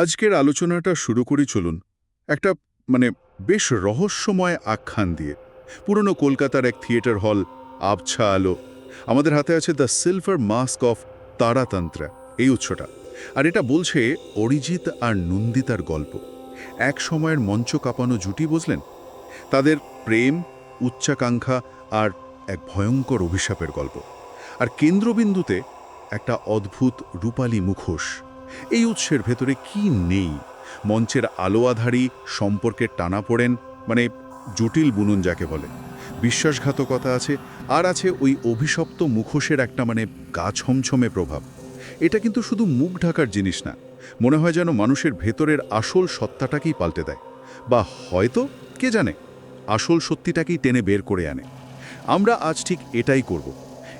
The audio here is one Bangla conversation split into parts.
আজকের আলোচনাটা শুরু করি চলুন। একটা মানে বেশ রহস্যময় আখ্যান দিয়ে। পুরনো কলকাতার এক থিয়েটার হল আবছা আলো। আমাদের হাতে আছে the silver mask of Taratantra, এই উৎসটা। আর এটা বলছে অরিজিৎ আর নন্দিতার গল্প। এক সময়ের মঞ্চ কাঁপানো জুটি, বুঝলেন? তাদের প্রেম, উচ্চাকাঙ্ক্ষা আর এক ভয়ঙ্কর অভিশাপের গল্প। আর কেন্দ্রবিন্দুতে একটা অদ্ভুত রূপালী মুখোশ। এই উৎসের ভেতরে কি নেই? মঞ্চের আলো আধারী সম্পর্কের টানা পড়েন মানে জটিল বুনন যাকে বলে। বিশ্বাসঘাতকতা আছে, আর আছে ওই অভিশপ্ত মুখোশের একটা মানে গা ছমছমে প্রভাব। এটা কিন্তু শুধু মুখ ঢাকার জিনিস না, মনে হয় যেন মানুষের ভেতরের আসল সত্তাটাকেই পাল্টে দেয়। বা হয়তো, কে জানে, আসল সত্যিটাকেই টেনে বের করে আনে। আমরা আজ ঠিক এটাই করব।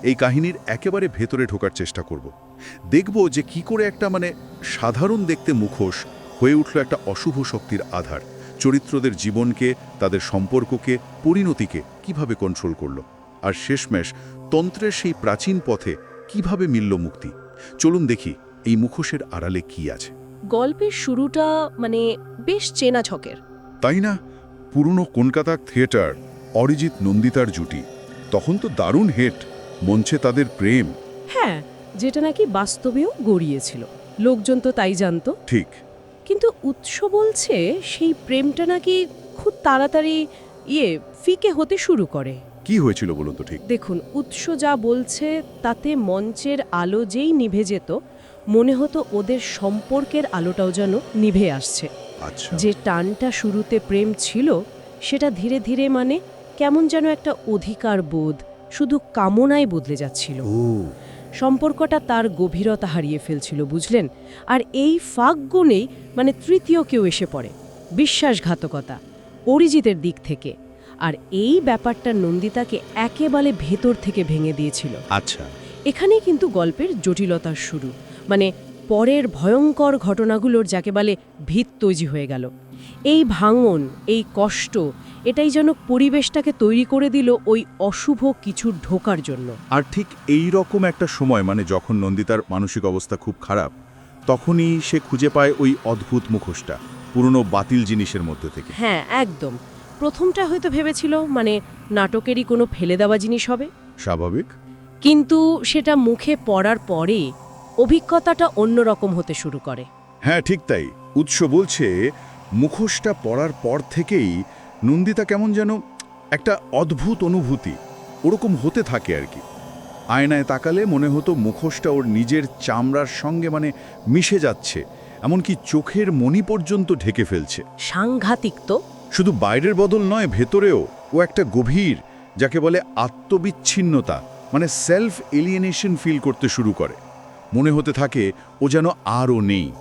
এই কাহিনীর একেবারে ভেতরে ঢোকার চেষ্টা করব। দেখব যে কি করে একটা মানে সাধারণ দেখতে মুখোশ হয়ে উঠল একটা অশুভ শক্তির আধার চরিত্রদের জীবনকে তাদের সম্পর্ককে পরিণতিকে কীভাবে কন্ট্রোল করল। আর শেষমেশ তন্ত্রের সেই প্রাচীন পথে কীভাবে মিলল মুক্তি? চলুন দেখি এই মুখোশের আড়ালে কি আছে। গল্পের শুরুটা মানে বেশ চেনা ছকের। তাই না? পুরনো কলকাতা থিয়েটার অরিজিৎ নন্দিতার জুটি। তখন তো দারুণ হেট মঞ্চে তাদের প্রেম। হ্যাঁ যেটা নাকি বাস্তবেও গড়িয়েছিল। লোকজন তো তাই জানতো। ঠিক। কিন্তু উৎস বলছে সেই প্রেমটা নাকি খুব তাড়াতাড়ি ইয়ে ফিকে হতে শুরু করে। কি হয়েছিল বলুন তো ঠিক? দেখুন উৎস যা বলছে তাতে মঞ্চের আলো যেই নিভে যেত মনে হতো ওদের সম্পর্কের আলোটাও যেন নিভে আসছে। আচ্ছা। যে টানটা শুরুতে প্রেম ছিল সেটা ধীরে ধীরে মানে কেমন যেন একটা অধিকার বোধ শুধু কামনায় বদলে যাচ্ছিল। সম্পর্কটা তার গভীরতা হারিয়ে ফেলছিল বুঝলেন? আর এই ফাঁক গুণেই মানে তৃতীয় কেউ এসে পড়ে বিশ্বাসঘাতকতা অরিজিতের দিক থেকে। আর এই ব্যাপারটা নন্দিতাকে একেবারে ভেতর থেকে ভেঙে দিয়েছিল। আচ্ছা। এখানেই কিন্তু গল্পের জটিলতার শুরু মানে পরের ভয়ঙ্কর ঘটনাগুলোর যাকে বলে ভিত তৈরি হয়ে গেল। এই ভাঙন এই কষ্ট এটাই যেন পরিবেশটাকে তৈরি করে দিল ওই অশুভ কিছুর ঢোকার জন্য। আর ঠিক এই রকম একটা সময় মানে যখন নন্দিতার মানসিক অবস্থা খুব খারাপ তখনই সে খুঁজে পায় ওই অদ্ভুত মুখোশটা পুরনো বাতিল জিনিসের মধ্যে থেকে। হ্যাঁ একদম। প্রথমটা হয়তো ভেবেছিল মানে নাটকেরই কোনো ফেলে দেওয়া জিনিস হবে। স্বাভাবিক। কিন্তু সেটা মুখে পড়ার পরে অভিজ্ঞতাটা অন্যরকম হতে শুরু করে। হ্যাঁ ঠিক তাই। উৎস বলছে মুখোশটা পড়ার পর থেকেই নন্দিতা কেমন যেন একটা অদ্ভুত অনুভূতি ওরকম হতে থাকে আর কি। আয়নায় তাকালে মনে হতো মুখোশটা ওর নিজের চামড়ার সঙ্গে মানে মিশে যাচ্ছে এমনকি চোখের মনি পর্যন্ত ঢেকে ফেলছে। সাংঘাতিক তো। শুধু বাইরের বদল নয় ভেতরেও ও একটা গভীর যাকে বলে আত্মবিচ্ছিন্নতা মানে সেলফ এলিয়েনেশন ফিল করতে শুরু করে। মনে হতে থাকে ও যেন আরও নেই।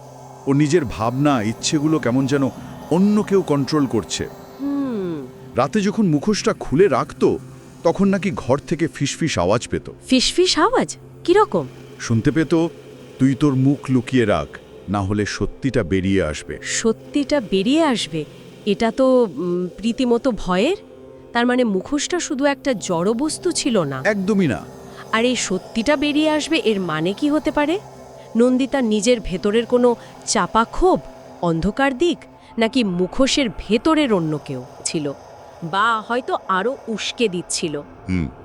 ও নিজের ভাবনা ইচ্ছেগুলো কেমন যেন অন্য কেউ কন্ট্রোল করছে। রাতে যখন মুখোশটা খুলে রাখত তখন নাকি ঘর থেকে ফিসফিস আওয়াজ পেত। ফিসফিস আওয়াজ? কীরকম? শুনতে পেত তুই তোর মুখ লুকিয়ে রাখ না হলে সত্যিটা বেরিয়ে আসবে। সত্যিটা বেরিয়ে আসবে? এটা তো উম, রীতিমতো ভয়ের? তার মানে মুখোশটা শুধু একটা জড়বস্তু ছিল না? একদমই না। আর এই সত্যিটা বেরিয়ে আসবে এর মানে কি হতে পারে? নন্দিতা নিজের ভেতরের কোনো চাপা ক্ষোভ অন্ধকার দিক নাকি মুখোশের ভেতরের অন্য কেউ ছিল? বা হয়তো আরও উস্কে দিচ্ছিল।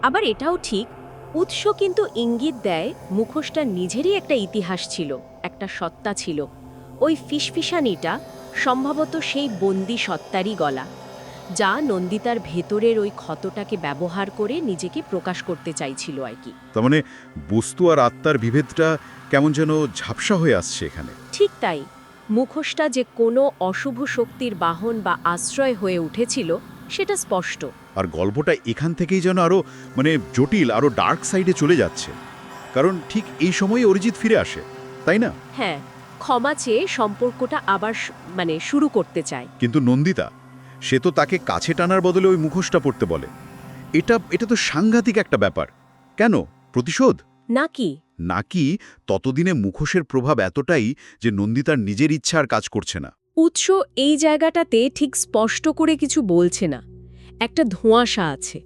আবার এটাও ঠিক উৎস কিন্তু ইঙ্গিত দেয় মুখোশটা নিজেরই একটা ইতিহাস ছিল একটা সত্তা ছিল। ওই ফিসফিসানিটা সম্ভবত সেই বন্দি সত্তারই গলা যা নন্দিতার ভেতরের ওই ক্ষতটাকে ব্যবহার করে নিজেকে প্রকাশ করতে চাইছিল আর কি। তার মানে বস্তু আর আত্মার বিভেদটা কেমন যেন ঝাপসা হয়ে আসছে এখানে। ঠিক তাই মুখোশটা যে কোনো অশুভ শক্তির বাহন বা আশ্রয় হয়ে উঠেছিল সেটা স্পষ্ট। আর গল্পটা এখান থেকেই যেন আরও মানে জটিল আরও ডার্ক সাইডে চলে যাচ্ছে। কারণ ঠিক এই সময়ই অরিজিৎ ফিরে আসে তাই না? হ্যাঁ ক্ষমা চেয়ে সম্পর্কটা আবার মানে শুরু করতে চায়। কিন্তু নন্দিতা সে তো তাকে কাছে টানার বদলে ওই মুখোশটা পড়তে বলে। এটা এটা তো সাংঘাতিক একটা ব্যাপার। কেন? প্রতিশোধ? নাকি? নাকি ততদিনে মুখোশের প্রভাব এতটাই যে নন্দিতার নিজের ইচ্ছা আর কাজ করছে না? উৎস এই জায়গাটাতে ঠিক স্পষ্ট করে কিছু বলছে না। একটা ধোঁয়াশা আছে।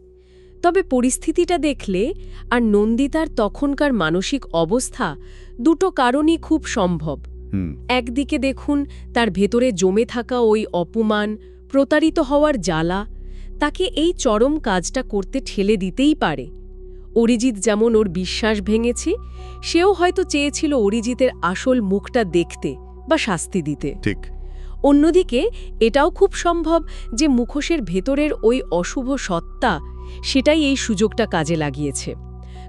তবে পরিস্থিতিটা দেখলে আর নন্দিতার তখনকার মানসিক অবস্থা দুটো কারণই খুব সম্ভব। একদিকে দেখুন তার ভেতরে জমে থাকা ওই অপমান প্রতারিত হওয়ার জ্বালা তাকে এই চরম কাজটা করতে ঠেলে দিতেই পারে। অরিজিৎ যেমন ওর বিশ্বাস ভেঙেছে সেও হয়তো চেয়েছিল অরিজিতের আসল মুখটা দেখতে বা শাস্তি দিতে। ঠিক। অন্যদিকে এটাও খুব সম্ভব যে মুখোশের ভেতরের ওই অশুভ সত্তা সেটাই এই সুযোগটা কাজে লাগিয়েছে।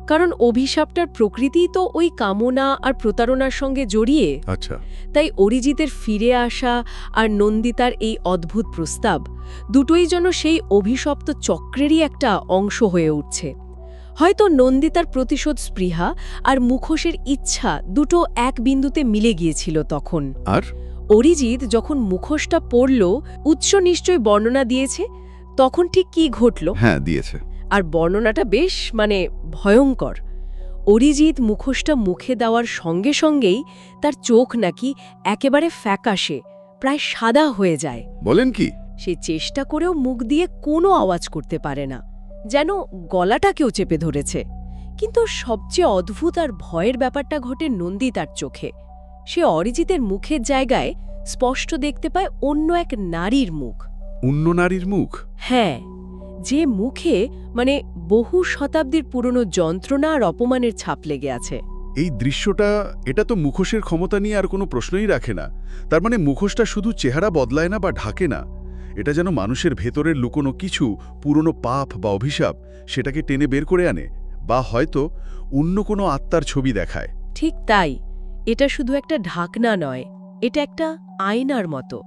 কারণ অভিশাপটার প্রকৃতিই তো ওই কামনা আর প্রতারণার সঙ্গে জড়িয়ে। আচ্ছা। তাই অরিজিতের ফিরে আসা আর নন্দিতার এই অদ্ভুত প্রস্তাব দুটোই যেন সেই অভিশপ্ত চক্রেরই একটা অংশ হয়ে উঠছে। হয়তো নন্দিতার প্রতিশোধ স্পৃহা আর মুখোশের ইচ্ছা দুটো এক বিন্দুতে মিলে গিয়েছিল তখন। আর? অরিজিৎ যখন মুখোশটা পড়ল উৎস নিশ্চয় বর্ণনা দিয়েছে তখন ঠিক কি ঘটল? হ্যাঁ দিয়েছে। আর বর্ণনাটা বেশ মানে ভয়ঙ্কর। অরিজিৎ মুখোশটা মুখে দেওয়ার সঙ্গে সঙ্গেই তার চোখ নাকি একেবারে ফ্যাকাশে প্রায় সাদা হয়ে যায়। বলেন কি? সে চেষ্টা করেও মুখ দিয়ে কোনো আওয়াজ করতে পারে না যেন গলাটাকেও চেপে ধরেছে। কিন্তু সবচেয়ে অদ্ভুত আর ভয়ের ব্যাপারটা ঘটে নন্দিতার চোখে। সে অরিজিতের মুখের জায়গায় স্পষ্ট দেখতে পায় অন্য এক নারীর মুখ। অন্য নারীর মুখ? হ্যাঁ যে মুখে মানে বহু শতাব্দীর পুরনো যন্ত্রণা আর অপমানের ছাপ লেগে আছে। এই দৃশ্যটা এটা তো মুখোশের ক্ষমতা নিয়ে আর কোনো প্রশ্নই রাখে না। তার মানে মুখোশটা শুধু চেহারা বদলায় না বা ঢাকে না। এটা যেন মানুষের ভেতরের লুকোনো কিছু পুরনো পাপ বা অভিশাপ সেটাকে টেনে বের করে আনে বা হয়তো অন্য কোনো আত্মার ছবি দেখায়। ঠিক তাই। এটা শুধু একটা ঢাকনা নয় এটা একটা আয়নার মতো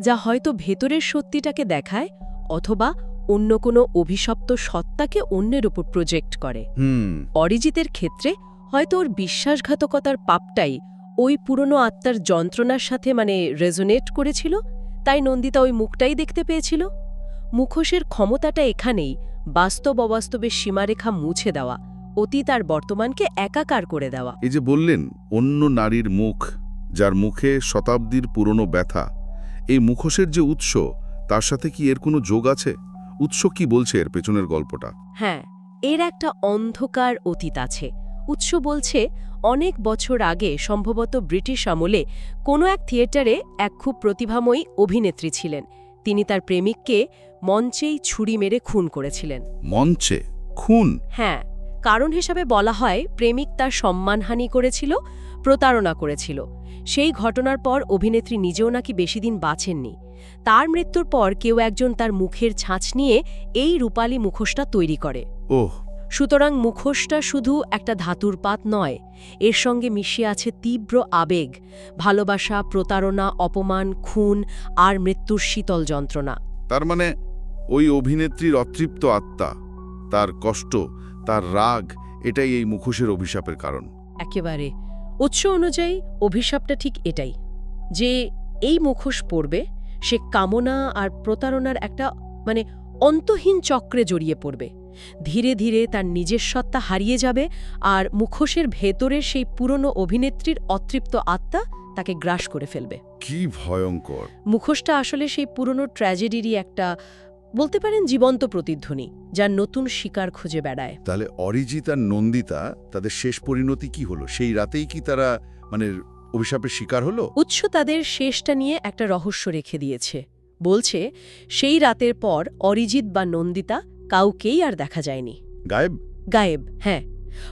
যা হয়তো ভেতরের সত্যিটাকে দেখায় অথবা অন্য কোনো অভিশপ্ত সত্তাকে অন্যের উপর প্রজেক্ট করে। অরিজিতের ক্ষেত্রে হয়তো ওর বিশ্বাসঘাতকতার পাপটাই ওই পুরনো আত্মার যন্ত্রণার সাথে মানে রেজোনেট করেছিল তাই নন্দিতা ওই মুখটাই দেখতে পেয়েছিল। মুখোশের ক্ষমতাটা এখানেই বাস্তব অবাস্তবের সীমারেখা মুছে দেওয়া অতীত আর বর্তমানকে একাকার করে দেওয়া। এই যে বললেন অন্য নারীর মুখ যার মুখে শতাব্দীর পুরনো ব্যথা এই মুখোশের যে উৎস তার সাথে কি এর কোনো যোগ আছে? উৎস কি বলছে এর পেছনের গল্পটা? হ্যাঁ এর একটা অন্ধকার অতীত আছে। উৎস বলছে অনেক বছর আগে সম্ভবত ব্রিটিশ আমলে কোনো এক থিয়েটারে এক খুব প্রতিভাময়ী অভিনেত্রী ছিলেন। তিনি তার প্রেমিককে মঞ্চেই ছুরি মেরে খুন করেছিলেন। মঞ্চে? খুন? হ্যাঁ। কারণ হিসাবে বলা হয় প্রেমিক তার সম্মানহানি করেছিল প্রতারণা করেছিল। সেই ঘটনার পর অভিনেত্রী নিজেও নাকি বেশি দিন বাঁচেননি। তার মৃত্যুর পর কেউ একজন তার মুখের ছাঁচ নিয়ে এই রূপালী মুখোশটা তৈরি করে। ওহ। সুতরাং মুখোশটা শুধু একটা ধাতুর পাত নয় এর সঙ্গে মিশিয়ে আছে তীব্র আবেগ ভালোবাসা প্রতারণা অপমান খুন আর মৃত্যুর শীতল যন্ত্রণা। তার মানে ওই অভিনেত্রীর অতৃপ্ত আত্মা তার কষ্ট তার রাগ এটাই এই মুখোশের অভিশাপের কারণ। একেবারে। উৎস অনুযায়ী অভিশাপটা ঠিক এটাই যে এই মুখোশ পড়বে সে কামনা আর প্রতারণার একটা মানে অন্তহীন চক্রে জড়িয়ে পড়বে। ধীরে ধীরে তার নিজের সত্তা হারিয়ে যাবে আর মুখোশের ভেতরের সেই পুরনো অভিনেত্রীর অতৃপ্ত আত্মা তাকে গ্রাস করে ফেলবে। কি ভয়ঙ্কর। মুখোশটা আসলে সেই পুরনো ট্র্যাজেডিরই একটা বলতে পারেন জীবন্ত প্রতিধ্বনি যা নতুন শিকার খুঁজে বেড়ায়। তাহলে অরিজিৎ আর নন্দিতা তাদের শেষ পরিণতি কি হলো? সেই রাতেই কি তারা মানে অভিশাপের শিকার হলো? উৎস তাদের শেষটা নিয়ে একটা রহস্য রেখে দিয়েছে। বলছে সেই রাতের পর অরিজিৎ বা নন্দিতা কাউকেই আর দেখা যায়নি। গায়েব? গায়েব হ্যাঁ।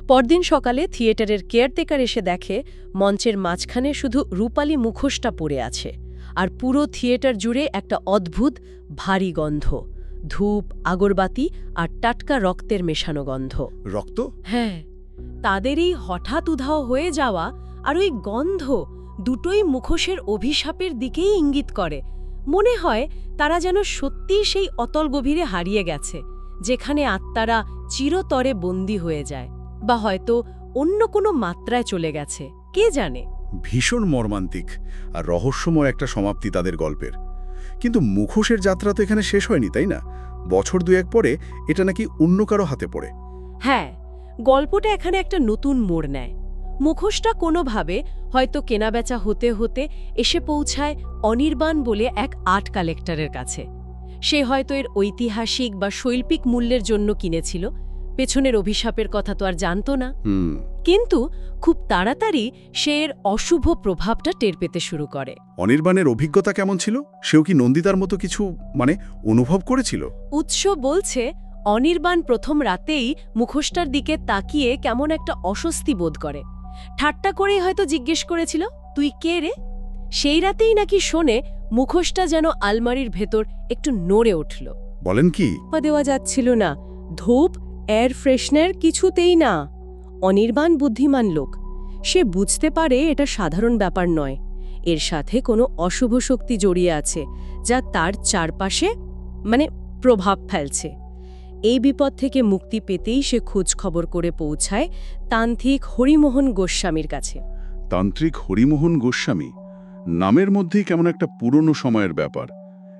পরদিন সকালে থিয়েটারের কেয়ারটেকার এসে দেখে মঞ্চের মাঝখানে শুধু রূপালী মুখোশটা পড়ে আছে। আর পুরো থিয়েটার জুড়ে একটা অদ্ভুত ভারী গন্ধ। ধূপ আগরবাতি আর টাটকা রক্তের মেশানো গন্ধ। রক্ত? হ্যাঁ তাদের এই হঠাৎ উধাও হয়ে যাওয়া আর ওই গন্ধ দুটোই মুখোশের অভিশাপের দিকেই ইঙ্গিত করে। মনে হয় তারা যেন সত্যিই সেই অতল গভীরে হারিয়ে গেছে যেখানে আত্মারা চিরতরে বন্দী হয়ে যায় বা হয়তো অন্য কোনো মাত্রায় চলে গেছে কে জানে? ভীষণ মর্মান্তিক আর রহস্যময় একটা সমাপ্তি তাদের গল্পের। কিন্তু মুখোশের যাত্রা তো এখানে শেষ হয়নি, তাই না? বছর দুয়েক পরে এটা নাকি অন্য কারও হাতে পড়ে। হ্যাঁ গল্পটা এখানে একটা নতুন মোড় নেয়। মুখোশটা কোনোভাবে হয়তো কেনাবেচা হতে হতে এসে পৌঁছায় অনির্বাণ বলে এক আর্ট কালেক্টরের কাছে। সে হয়তো এর ঐতিহাসিক বা শৈল্পিক মূল্যের জন্য কিনেছিল পেছনের অভিশাপের কথা তো আর জানতো না। কিন্তু খুব তাড়াতাড়ি সে এর অশুভ প্রভাবটা টের পেতে শুরু করে। অনির্বাণের অভিজ্ঞতা কেমন ছিল? সেও কি নন্দিতার মতো কিছু মানে অনুভব করেছিল? উৎস বলছে অনির্বাণ প্রথম রাতেই মুখোশটার দিকে তাকিয়ে কেমন একটা অস্বস্তি বোধ করে। ঠাট্টা করেই হয়তো জিজ্ঞেস করেছিল তুই কে রে? সেই রাতেই নাকি শোনে মুখোশটা যেন আলমারির ভেতর একটু নড়ে উঠল। বলেন কি? দেওয়া যাচ্ছিল না। ধূপ এয়ার ফ্রেশনার কিছুতেই না। অনির্বাণ বুদ্ধিমান লোক। সে বুঝতে পারে এটা সাধারণ ব্যাপার নয়। এর সাথে কোনো অশুভ শক্তি জড়িয়ে আছে, যা তার চারপাশে মানে প্রভাব ফেলছে। এই বিপদ থেকে মুক্তি পেতেই সে খোঁজ খবর করে পৌঁছায় তান্ত্রিক হরিমোহন গোস্বামীর কাছে। তান্ত্রিক হরিমোহন গোস্বামী? নামের মধ্যেই কেমন একটা পুরনো সময়ের ব্যাপার।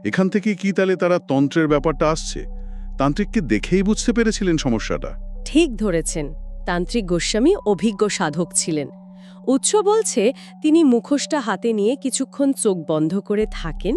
এখান থেকে কি তাহলে তারা তন্ত্রের ব্যাপারটা আসছে? তান্ত্রিককে দেখেই বুঝতে পেরেছিলেন সমস্যাটা। ঠিক ধরেছেন। তান্ত্রিক গোস্বামী অভিজ্ঞ সাধক ছিলেন। উৎস বলছে তিনি মুখোশটা হাতে নিয়ে কিছুক্ষণ চোখ বন্ধ করে থাকেন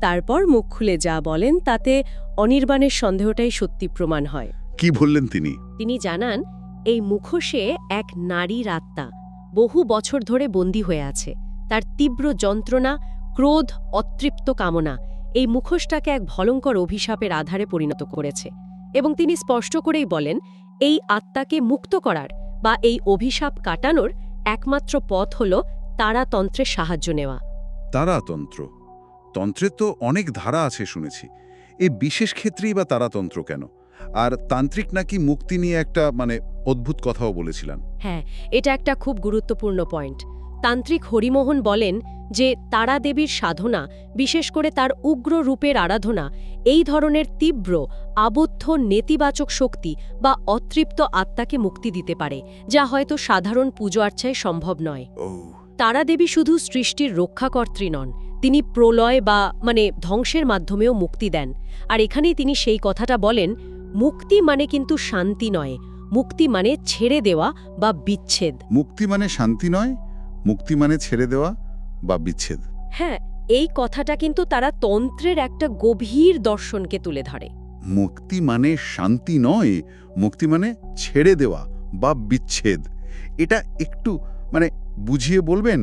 তারপর মুখ খুলে যা বলেন তাতে অনির্বাণের সন্দেহটাই সত্যি প্রমাণ হয়। কি বললেন তিনি? তিনি জানান এই মুখোশে এক নারীর আত্মা বহু বছর ধরে বন্দী হয়ে আছে। তার তীব্র যন্ত্রণা ক্রোধ অতৃপ্ত কামনা এই মুখোশটাকে এক ভয়ঙ্কর অভিশাপের আধারে পরিণত করেছে এবং তিনি স্পষ্ট করেই বলেন এই আত্মাকে মুক্ত করার বা এই অভিশাপ কাটানোর একমাত্র পথ হল তারাতন্ত্রের সাহায্য নেওয়া। তারাতন্ত্র। তন্ত্রের তো অনেক ধারা আছে শুনেছি। এই বিশেষ ক্ষেত্রেই বা তারাতন্ত্র কেন? আর তান্ত্রিক নাকি মুক্তি নিয়ে একটা মানে অদ্ভুত কথাও বলেছিলেন। হ্যাঁ এটা একটা খুব গুরুত্বপূর্ণ পয়েন্ট। তান্ত্রিক হরিমোহন বলেন যে তারা দেবীর সাধনা বিশেষ করে তার উগ্র রূপের আরাধনা এই ধরনের তীব্র আবদ্ধ নেতিবাচক শক্তি বা অতৃপ্ত আত্মাকে মুক্তি দিতে পারে যা হয়তো সাধারণ পুজো আর্চায় সম্ভব নয়। তারা দেবী শুধু সৃষ্টির রক্ষাকর্ত্রী নন তিনি প্রলয় বা মানে ধ্বংসের মাধ্যমেও মুক্তি দেন। আর এখানেই তিনি সেই কথাটা বলেন মুক্তি মানে কিন্তু শান্তি নয় মুক্তি মানে ছেড়ে দেওয়া বা বিচ্ছেদ। মুক্তি মানে শান্তি নয় মুক্তি মানে ছেড়ে দেওয়া বা বিচ্ছেদ। হ্যাঁ এই কথাটা কিন্তু তারা তন্ত্রের একটা গভীর দর্শনকে তুলে ধরে। মুক্তি মানে শান্তি নয় মুক্তি মানে ছেড়ে দেওয়া বা বিচ্ছেদ। এটা একটু মানে বুঝিয়ে বলবেন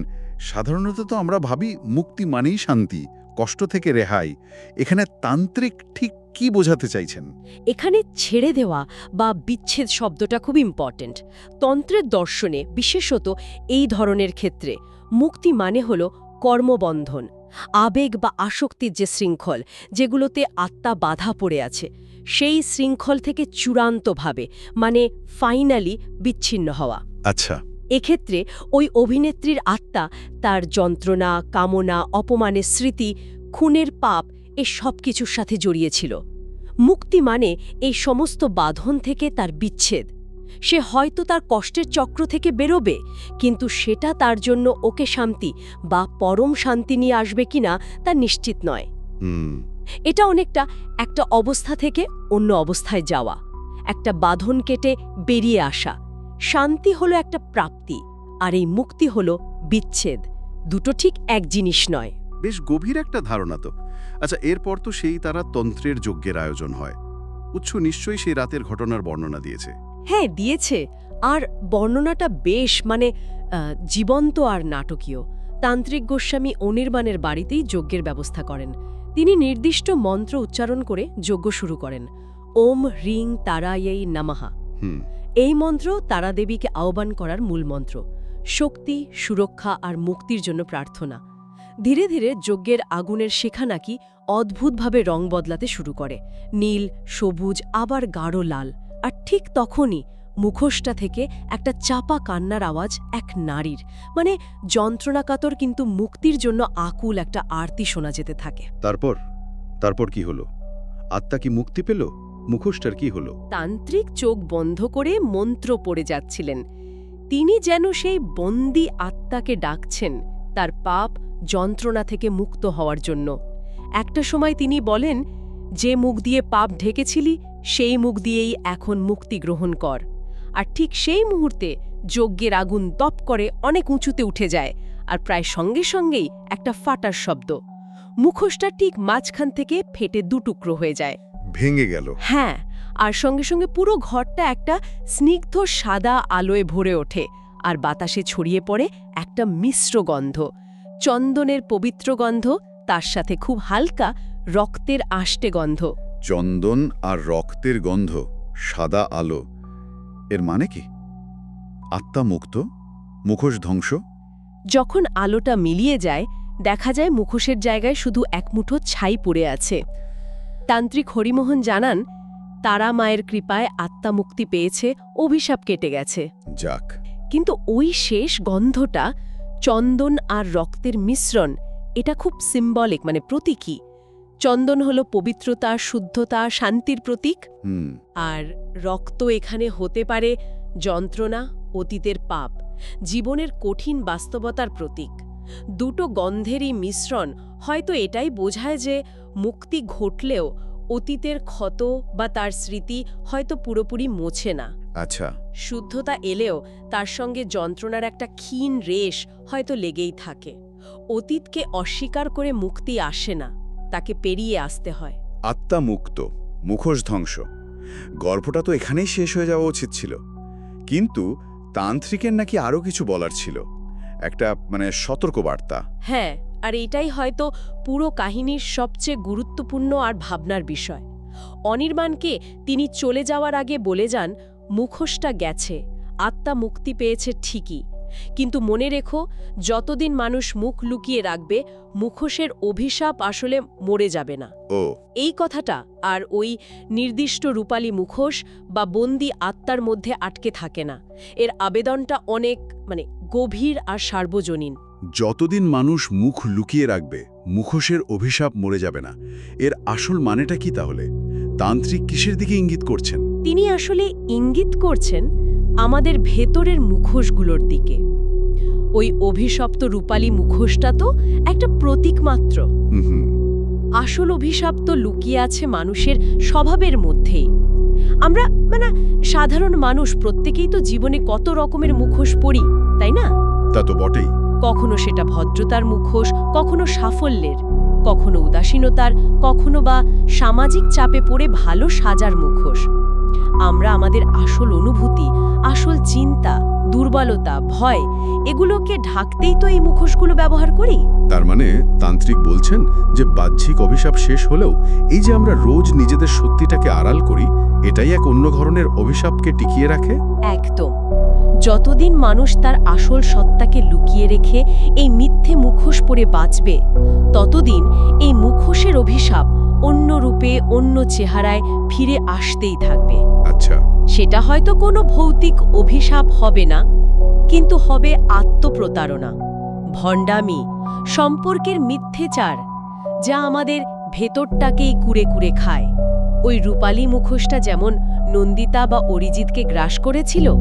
সাধারণত তো আমরা ভাবি মুক্তি মানেই শান্তি কষ্ট থেকে রেহাই। এখানে তান্ত্রিক ঠিক কি বোঝাতে চাইছেন? এখানে ছেড়ে দেওয়া বা বিচ্ছেদ শব্দটা খুব ইম্পর্ট্যান্ট তন্ত্রের দর্শনে বিশেষত এই ধরনের ক্ষেত্রে মুক্তি মানে হল কর্মবন্ধন আবেগ বা আসক্তির যে শৃঙ্খল যেগুলোতে আত্মা বাধা পড়ে আছে সেই শৃঙ্খল থেকে চূড়ান্তভাবে মানে ফাইনালি বিচ্ছিন্ন হওয়া। আচ্ছা। এক্ষেত্রে ওই অভিনেত্রীর আত্মা তার যন্ত্রণা কামনা অপমানের স্মৃতি খুনের পাপ এ সব কিছুর সাথে জড়িয়েছিল মুক্তি মানে এই সমস্ত বাঁধন থেকে তার বিচ্ছেদ। সে হয়তো তার কষ্টের চক্র থেকে বেরোবে কিন্তু সেটা তার জন্য ওকে শান্তি বা পরম শান্তি নিয়ে আসবে কিনা তা নিশ্চিত নয়। এটা অনেকটা একটা অবস্থা থেকে অন্য অবস্থায় যাওয়া একটা বাঁধন কেটে বেরিয়ে আসা। শান্তি হলো একটা প্রাপ্তি আর এই মুক্তি হলো বিচ্ছেদ। দুটো ঠিক এক জিনিস নয়। বেশ গভীর একটা ধারণা তো। আচ্ছা এরপর তো সেই তারা তন্ত্রের যজ্ঞের আয়োজন হয়। উৎস নিশ্চয়ই সেই রাতের ঘটনার বর্ণনা দিয়েছে। হ্যাঁ দিয়েছে। আর বর্ণনাটা বেশ মানে জীবন্ত আর নাটকীয়। তান্ত্রিক গোস্বামী অনির্বাণের বাড়িতেই যজ্ঞের ব্যবস্থা করেন। তিনি নির্দিষ্ট মন্ত্র উচ্চারণ করে যজ্ঞ শুরু করেন। ওম হ্রিং তারায়েই নামাহা এই মন্ত্র তারাদেবীকে আহ্বান করার মূল মন্ত্র। শক্তি সুরক্ষা আর মুক্তির জন্য প্রার্থনা। ধীরে ধীরে যজ্ঞের আগুনের শেখা নাকি অদ্ভুতভাবে রং বদলাতে শুরু করে। নীল সবুজ আবার গাঢ় লাল। আর ঠিক তখনই মুখোশটা থেকে একটা চাপা কান্নার আওয়াজ এক নারীর। মানে যন্ত্রণাকাতর কিন্তু মুক্তির জন্য আকুল একটা আরতি শোনা যেতে থাকে। তারপর? তারপর কি হলো? আত্মা কি মুক্তি পেল? মুখোশটার কি হলো? তান্ত্রিক চোখ বন্ধ করে মন্ত্র পড়ে যাচ্ছিলেন। তিনি যেন সেই বন্দি আত্মাকে ডাকছেন তার পাপ যন্ত্রণা থেকে মুক্ত হওয়ার জন্য। একটা সময় তিনি বলেন যে মুখ দিয়ে পাপ ঢেকেছিলি সেই মুখ দিয়েই এখন মুক্তি গ্রহণ কর। আর ঠিক সেই মুহূর্তে যজ্ঞের আগুন দপ করে অনেক উঁচুতে উঠে যায় আর প্রায় সঙ্গে সঙ্গেই একটা ফাটার শব্দ। মুখোশটা ঠিক মাঝখান থেকে ফেটে দুটুকরো হয়ে যায়। ভেঙে গেল। হ্যাঁ আর সঙ্গে সঙ্গে পুরো ঘরটা একটা স্নিগ্ধ সাদা আলোয় ভরে ওঠে আর বাতাসে ছড়িয়ে পড়ে একটা মিশ্র গন্ধ। চন্দনের পবিত্র গন্ধ তার সাথে খুব হালকা রক্তের আষ্টে গন্ধ। চন্দন আর রক্তের গন্ধ সাদা আলো। এর মানে কি? আত্মা মুক্ত? মুখোশ ধ্বংস? যখন আলোটা মিলিয়ে যায় দেখা যায় মুখোশের জায়গায় শুধু এক মুঠো ছাই পড়ে আছে। তান্ত্রিক হরিমোহন জানান তারা মায়ের কৃপায় আত্মা মুক্তি পেয়েছে অভিশাপ কেটে গেছে। যাক। কিন্তু ওই শেষ গন্ধটা চন্দন আর রক্তের মিশ্রণ এটা খুব সিম্বলিক মানে প্রতীকী। চন্দন হলো পবিত্রতা শুদ্ধতা শান্তির প্রতীক। আর রক্ত এখানে হতে পারে যন্ত্রণা অতীতের পাপ জীবনের কঠিন বাস্তবতার প্রতীক। দুটো গন্ধেরই মিশ্রণ হয়তো এটাই বোঝায় যে মুক্তি ঘটলেও অতীতের ক্ষত বা তার স্মৃতি হয়তো পুরোপুরি মোছে না। আচ্ছা। শুদ্ধতা এলেও তার সঙ্গে যন্ত্রণার একটা ক্ষীণ রেশ হয়তো লেগেই থাকে। অতীতকে অস্বীকার করে মুক্তি আসে না। তাকে পেরিয়ে আসতে হয়। আত্মা মুক্ত মুখোশ ধ্বংস। গল্পটা তো এখানেই শেষ হয়ে যাওয়া উচিত ছিল। কিন্তু তান্ত্রিকের নাকি আরও কিছু বলার ছিল। একটা মানে সতর্কবার্তা। হ্যাঁ আর এটাই হয়তো পুরো কাহিনীর সবচেয়ে গুরুত্বপূর্ণ আর ভাবনার বিষয়। অনির্বাণকে তিনি চলে যাওয়ার আগে বলে যান মুখোশটা গেছে আত্মা মুক্তি পেয়েছে ঠিকই কিন্তু মনে রেখো যতদিন মানুষ মুখ লুকিয়ে রাখবে মুখোশের অভিশাপ আসলে মরে যাবে না। ও। এই কথাটা আর ওই নির্দিষ্ট রূপালী মুখোশ বা বন্দি আত্মার মধ্যে আটকে থাকে না। এর আবেদনটা অনেক মানে গভীর আর সার্বজনীন। যতদিন মানুষ মুখ লুকিয়ে রাখবে মুখোশের অভিশাপ মরে যাবে না। এর আসল মানেটা কি তাহলে? তান্ত্রিক কিসের দিকে ইঙ্গিত করছেন? তিনি আসলে ইঙ্গিত করছেন আমাদের ভেতরের মুখোশগুলোর দিকে। ওই অভিশপ্ত রূপালী মুখোশটা তো একটা প্রতীক মাত্র। আসল অভিশাপ তো লুকিয়ে আছে মানুষের স্বভাবের মধ্যেই। আমরা মানে সাধারণ মানুষ প্রত্যেকেই তো জীবনে কত রকমের মুখোশ পড়ি তাই না? তা তো বটেই। কখনো সেটা ভদ্রতার মুখোশ কখনো সাফল্যের কখনো উদাসীনতার কখনো বা সামাজিক চাপে পড়ে ভালো সাজার মুখোশ। আমরা আমাদের আসল অনুভূতি আসল চিন্তা দুর্বলতা ভয় এগুলোকে ঢাকতেই তো এই মুখোশগুলো ব্যবহার করি। তার মানে তান্ত্রিক বলছেন যে বাহ্যিক অভিশাপ শেষ হলেও এই যে আমরা রোজ নিজেদের সত্যিটাকে আড়াল করি এটাই এক অন্য ধরনের অভিশাপকে টিকিয়ে রাখে? একদম। যতদিন মানুষ তার আসল সত্তাকে লুকিয়ে রেখে এই মিথ্যে মুখোশ পরে বাঁচবে ততদিন এই মুখোশের অভিশাপ অন্য রূপে অন্য চেহারায় ফিরে আসতেই থাকবে। আচ্ছা। সেটা হয়তো কোনো ভৌতিক অভিশাপ হবে না কিন্তু হবে আত্মপ্রতারণা ভণ্ডামি সম্পর্কের মিথ্যেচার যা আমাদের ভেতরটাকেই কুড়ে কুড়ে খায়। ওই রূপালী মুখোশটা যেমন নন্দিতা বা অরিজিৎকে গ্রাস করেছিল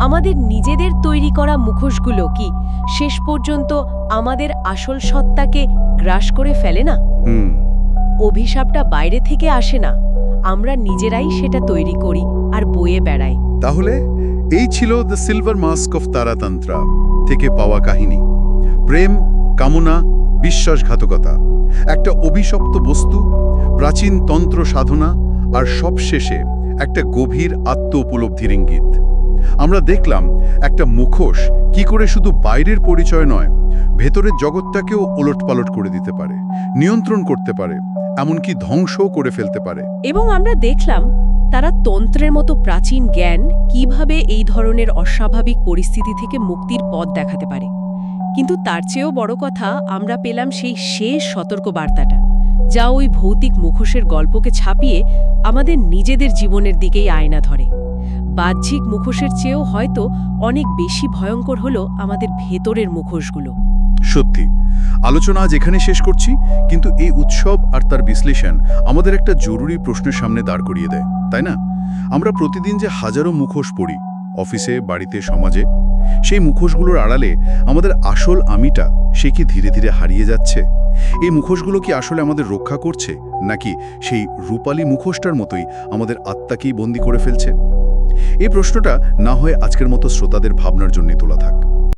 আমাদের নিজেদের তৈরি করা মুখোশগুলো কি শেষ পর্যন্ত আমাদের আসল সত্তাকে গ্রাস করে ফেলে না? হুম। অভিশাপটা বাইরে থেকে আসে না। আমরা নিজেরাই সেটা তৈরি করি আর বয়ে বেড়াই। তাহলে এই ছিল the silver mask of Taratantra থেকে পাওয়া কাহিনী। প্রেম, কামনা, বিশ্বাসঘাতকতা। একটা অভিশপ্ত বস্তু, প্রাচীন তন্ত্র সাধনা আর সবশেষে একটা গভীর আত্ম উপলব্ধির ইঙ্গিত। আমরা দেখলাম একটা মুখোশ কি করে শুধু বাইরের পরিচয় নয়, ভেতরের জগৎটাকেও ওলটপালট করে দিতে পারে, নিয়ন্ত্রণ করতে পারে। এমনকি ধ্বংসও করে ফেলতে পারে। এবং আমরা দেখলাম, তারা তন্ত্রের মতো প্রাচীন জ্ঞান কীভাবে এই ধরনের অস্বাভাবিক পরিস্থিতি থেকে মুক্তির পথ দেখাতে পারে। কিন্তু তার চেয়েও বড় কথা, আমরা পেলাম সেই শেষ সতর্ক বার্তাটা যা ওই ভৌতিক মুখোশের গল্পকে ছাপিয়ে আমাদের নিজেদের জীবনের দিকেই আয়না ধরে। বাহ্যিক মুখোশের চেয়েও হয়তো অনেক বেশি ভয়ঙ্কর হলো আমাদের ভেতরের মুখোশগুলো। সত্যি। আলোচনা আজ এখানে শেষ করছি, কিন্তু এই উৎসব আর তার বিশ্লেষণ আমাদের একটা জরুরি প্রশ্নের সামনে দাঁড় করিয়ে দেয়, তাই না? আমরা প্রতিদিন যে হাজারো মুখোশ পড়ি, অফিসে, বাড়িতে, সমাজে, সেই মুখোশগুলোর আড়ালে আমাদের আসল আমিটা, সে কি ধীরে ধীরে হারিয়ে যাচ্ছে? এই মুখোশগুলো কি আসলে আমাদের রক্ষা করছে, নাকি সেই রূপালী মুখোশটার মতোই আমাদের আত্মাকেই বন্দি করে ফেলছে? এই প্রশ্নটা না হয় আজকের মতো শ্রোতাদের ভাবনার জন্যই তোলা থাক।